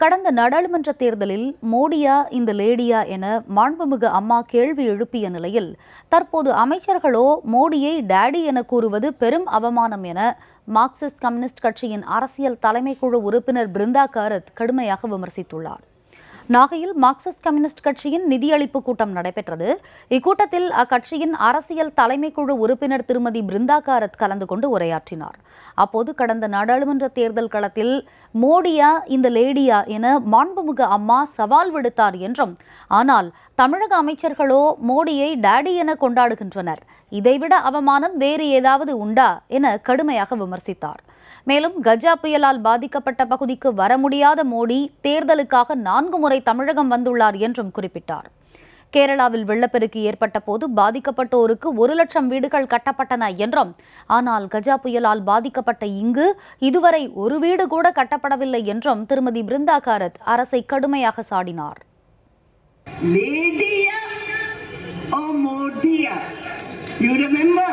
கடந்த நாடாளுமன்ற தேர்தலில் மோடியா இந்த லேடியா என மாண்புமிகு அம்மா கேள்வி எழுப்பிய நிலையில் தற்போது அமைச்சர்களோ மோடியை டேடி என கூறுவது பெரும் அவமானம் என மார்க்சிஸ்ட் கம்யூனிஸ்ட் கட்சியின் அரசியல் தலைமைக்குழு உறுப்பினர் பிருந்தா காரத் கடுமையாக விமர்சித்துள்ளார். நாகையில் மார்க்சிஸ்ட் கம்யூனிஸ்ட் கட்சியின் நிதியளிப்பு கூட்டம் நடைபெற்றது. இக்கூட்டத்தில் அக்கட்சியின் அரசியல் தலைமைக்குழு உறுப்பினர் திருமதி பிருந்தா காரத் கலந்து கொண்டு உரையாற்றினார். அப்போது கடந்த நாடாளுமன்ற தேர்தல் களத்தில் மோடியா இந்த லேடியா என மாண்புமிகு அம்மா சவால் விடுத்தார் என்றும் ஆனால் தமிழக அமைச்சர்களோ மோடியை டாடி என கொண்டாடுகின்றனர். இதைவிட அவமானம் வேறு ஏதாவது உண்டா என கடுமையாக விமர்சித்தார். மேலும் கஜா புயலால் பாதிக்கப்பட்ட பகுதிக்கு வர முடியாத மோடி தேர்தலுக்காக நான்கு முறை தமிழகம் வந்துள்ளார் என்றும் குறிப்பிட்டார். கேரளாவில் வெள்ளப்பெருக்கு ஏற்பட்ட போது பாதிக்கப்பட்டோருக்கு ஒரு லட்சம் வீடுகள் கட்டப்பட்டன என்றும் ஆனால் கஜா புயலால் பாதிக்கப்பட்ட இங்கு இதுவரை ஒரு வீடு கூட கட்டப்படவில்லை என்றும் திருமதி பிருந்தா காரத் அரசை கடுமையாக சாடினார். You remember?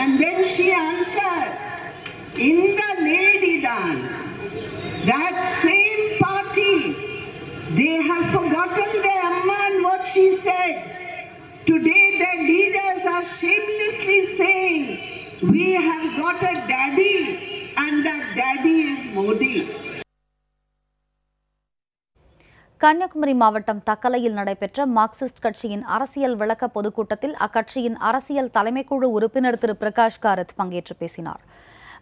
And then she answered, in the Lady Dan, that same party, they have forgotten their Amma and what she said. Today their leaders are shamelessly saying, we have got a daddy and that daddy is Modi. Kanyakumari மாவட்டம் தக்கலையில் நடைபெற்ற Marxist கட்சியின் அரசியல் விளக்க பொதுக்கூட்டத்தில் அக்கட்சியின் அரசியல் தலைமைக்குழு உறுப்பினர் திரு பிரகாஷ் காரத் பங்கேற்று பேசினார்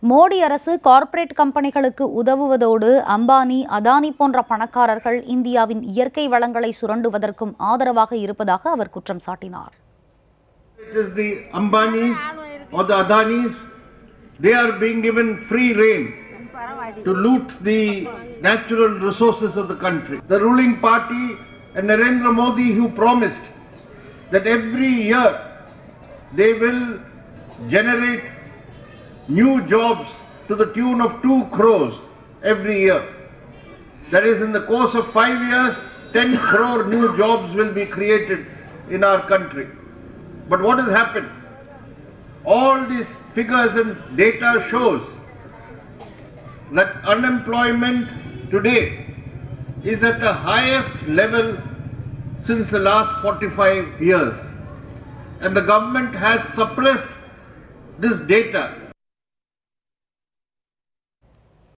மோடி அரசு கார்ப்பரேட் கம்பெனிகளுக்கு உதவுவதோடு அம்பானி அதானி போன்ற பணக்காரர்கள் இந்தியாவின் இயற்கை வளங்களை சுரண்டுவதற்கும் ஆதரவாக இருப்பதாக அவர் குற்றம் சாட்டினார் It is the Ambanis or the Adanis, they are being given free rein to loot the natural resources of the country. The ruling party and Narendra Modi who promised that every year they will generate new jobs to the tune of 2 crores every year. That is, in the course of five years, 10 crore new jobs will be created in our country. But what has happened? All these figures and data shows that unemployment today is at the highest level since the last 45 years. And the government has suppressed this data